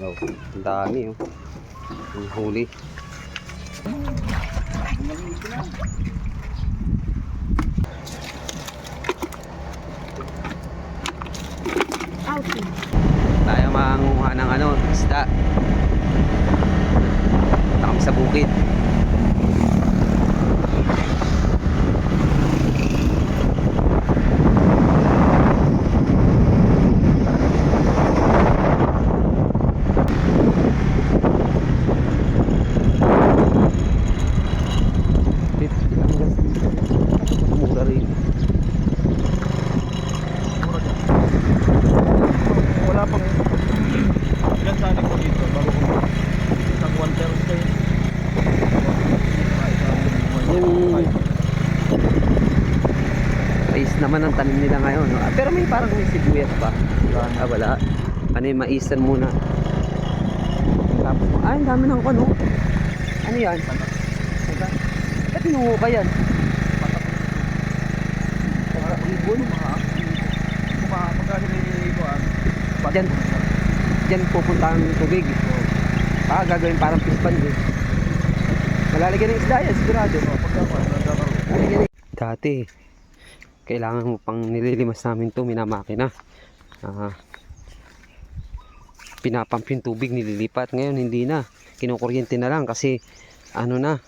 Oh, ang dami oh. Ang huli. Tayo manguha ng ano, isda. Punta kami sa bukid. Bit, ilang gas? Mura rin. Wala pang ilan sana ko dito bago ko isang 1 Thursday. Yung mais naman ang tanim nila ngayon. No? Ah, pero may parang may sibuyas pa. Ah, wala. Ano yung maisan muna. Tapos, ay, ang dami ng ano. Ano yan? Ba't pinuho ka yan? Ibon? Diyan, diyan pupunta ang tubig. Ah, gagawin parang pispan eh. Malalagyan ng isda yan, sigurado. Pagkakuan, nagkakaroon. Lalagyan ng- Dati, kailangan mo pang nililimas namin to minamakina. Ah, pinapump yung tubig, nililipat. Ngayon, hindi na. Kinukuryente na lang kasi, ano na,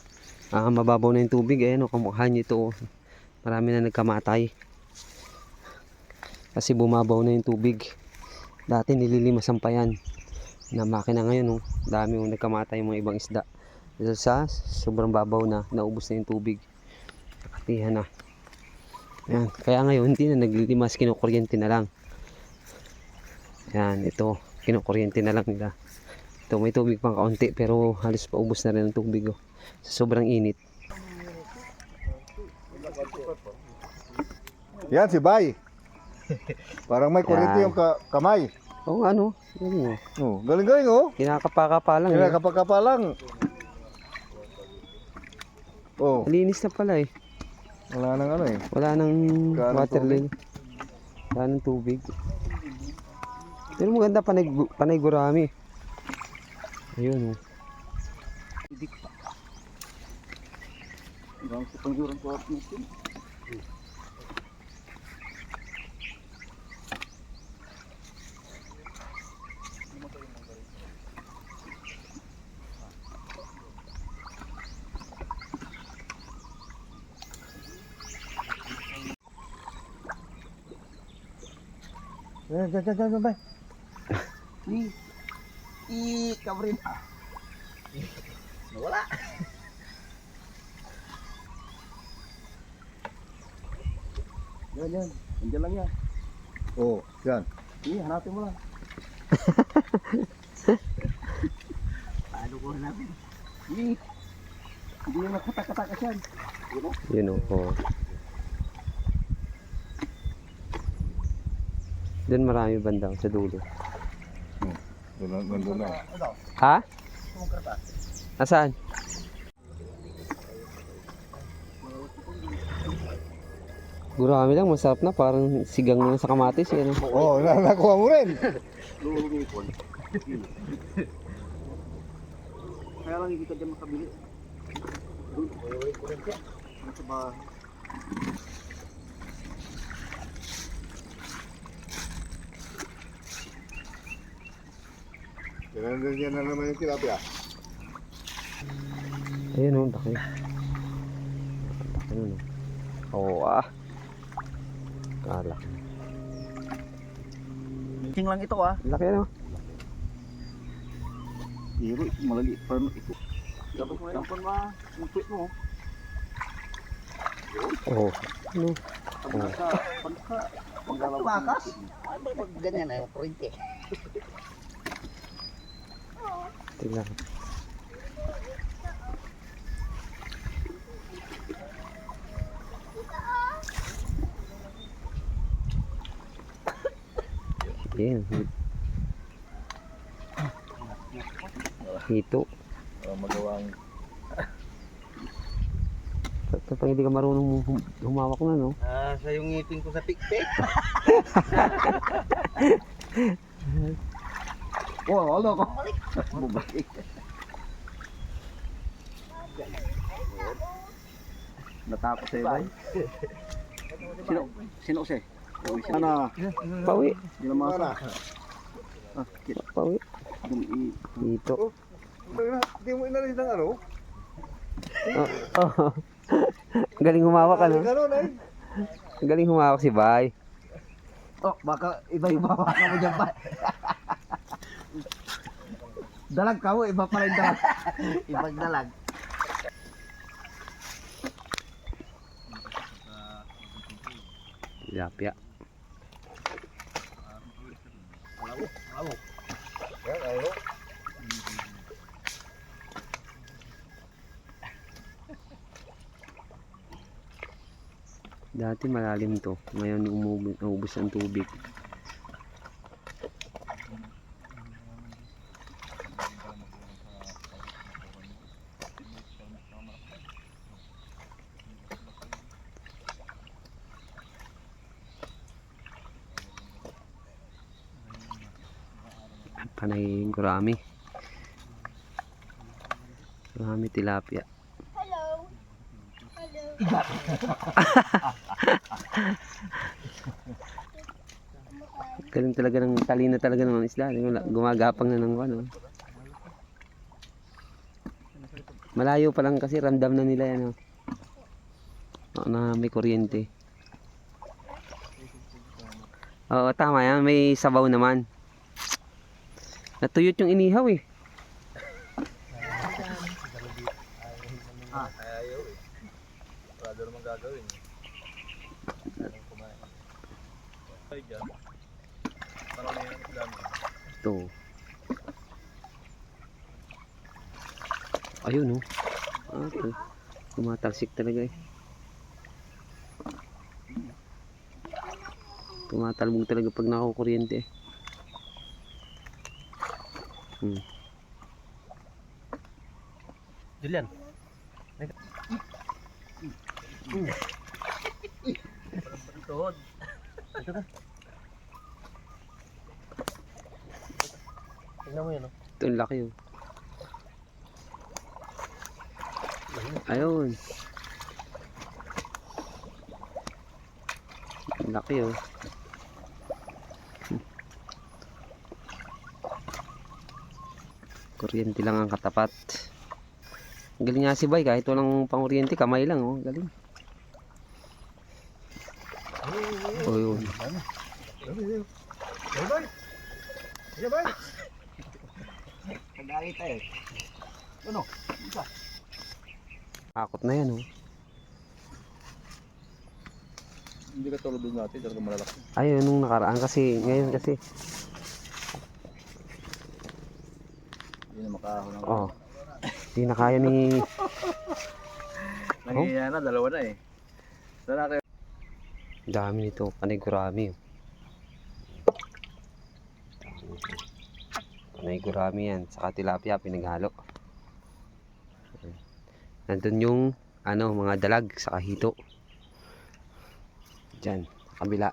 ah, mababaw na yung tubig. Ayan, o, kamukha nyo ito. oh. Marami na nagkamatay. Kasi bumabaw na yung tubig. Dati nililimasan pa yan na makina ngayon. Oh. Dami yung nagkamatay yung mga ibang isda. Sa sobrang babaw na, naubos na yung tubig. Nakatihan na. Yan. Kaya ngayon, hindi na naglilimas, kinukuryente na lang. Yan, ito. Kinukuryente na lang nila. Ito, may tubig pang kaunti, pero halos paubos na rin ang tubig. Oh. Sa sobrang init. Yan si Bay. Parang may kurente Yan. yung ka- kamay. Oo, ano? Ano? Oh, galing-galing oh. Kinakapa-kapa lang. Eh. kapag lang. Oh, Malinis na pala eh. Wala nang ano eh. Wala nang Wala nang water tubig. lily. Wala nang tubig. Pero maganda panay, panay gurami. Ayun oh. Hanggang sa pangjuran ko at natin. Yan, yan, yan, yan, Bay. I-coverin. Nawala. Yan, yan. Nandiyan lang yan. Oh, yan. Hindi, hanapin mo lang. Paano ko hanapin? Hindi. Hindi yung nakatakatakas yan. Yun oh. oh. Doon marami bandang sa dulo. Doon, nandun na. Ha? Nasaan? Gurami lang, masarap na. Parang sigang na sa kamatis. eh, Ano? Oh, na nakuha mo rin. Kaya lang hindi ka dyan makabili. Doon, ko rin siya. Sa bahay. Yan, yan, yan na naman yung tilapia. Ayun oh, laki. Laki nun oh. Oh, ah. Kala. King lang ito ah. Laki ano? Hiro, malaliit pa no ito. Dapat mo yan ma, mupit mo. Oh. Ano? Pag nasa, pag nasa, pag tumakas. Ano ba ganyan na yung kurente? Tingnan. Yan. Hito. Oh, magawang Kapag hindi ka marunong hum- humawak na, no? Ah, sa yung ngipin ko sa pikpik. Oh, ano ko? Bumalik. Natakot sa'yo ba? Sino? Sino kasi? Ano? Pawi. Hindi na mga Ah, kit. Pawi. Dito. Hindi mo inalis ng ano? Oh, oh. Galing humawak ano? Galing humawak si Bay. Oh, baka iba-iba ka mo dyan pa. dalag ka mo, iba pala yung dalag. Ibang dalag. Yan, ayaw. Dati malalim to. Ngayon umubos, ang tubig. Panay gurami. Gurami tilapia. Galing talaga ng talina talaga ng. Wala- Gumagapang na ng ano. Malayo pa lang kasi ramdam na nila yan. Oh. Oo, na may kuryente. Oo, tama yan. May sabaw naman. Natuyot yung inihaw eh. Ayaw gagawin. Ito. Ayun oh. Ah, ito. Tumatalsik talaga eh. Tumatalbog talaga pag nakakuryente eh. Hmm. Julian. Tuhod. Ito ka. Tingnan mo yun, oh. Ito ang laki oh. Ayun. Ang laki oh. Kuryente lang ang katapat. Ang galing nga si Bay kahit walang panguryente kamay lang oh. Galing. Oh yun. Ano? Akot na yan oh. Hindi ka tulad natin, talaga malalaki. Ayun nung nakaraan kasi ngayon kasi Hindi na makahon ng oh. Hindi na kaya ni Nangyayari na, dalawa na eh. Sana kayo. dami nito panay gurami. oh. Panay gurami yan. Saka tilapia pinaghalo. Nandun yung ano mga dalag sa hito. Diyan, kabila.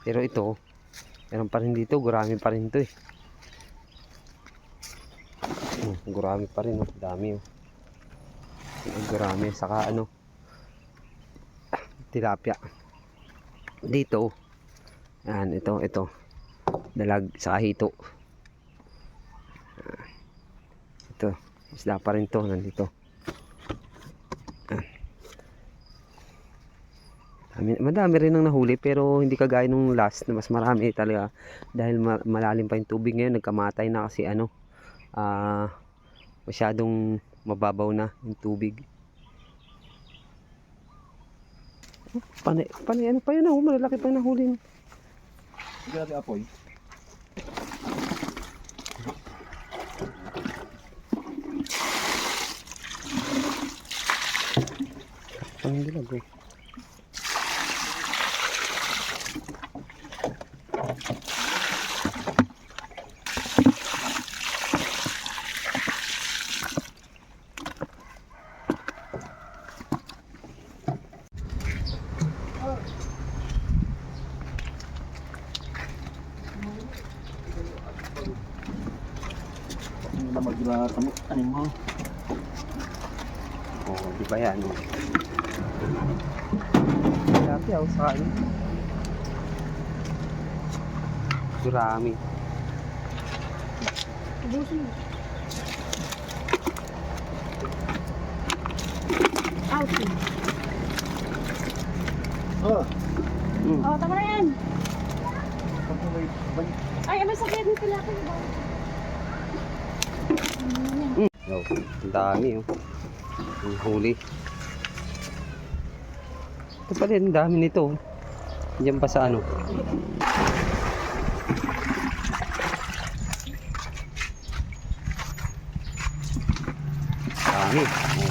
Pero ito, meron pa rin dito, gurami pa rin ito eh. Hmm, gurami pa rin, oh. dami oh. Gurami, saka ano, tilapia. Dito, yan, ito, ito, dalag sa hito. Ah, Ito, isda pa rin to, nandito. Dami, madami rin ang nahuli pero hindi kagaya nung last na mas marami talaga dahil ma- malalim pa yung tubig ngayon nagkamatay na kasi ano ah masyadong mababaw na yung tubig Oh, panay, panay ano pa yun oh, malalaki pa yung nahuli Hindi natin apoy. pang dilag oh. Na maglatamo. Ano mo? Oh, di ba yan? Oh. Dati ako sa ano. Durami. Ubusin mo. Ouchie. Oh. Mm. Oh, tama na yan. May. Ay, ano sakit ng tilapia Oh, ang dami oh. Ang huli. Ito pa rin, ang dami nito. oh. Diyan pa sa ano. Dami.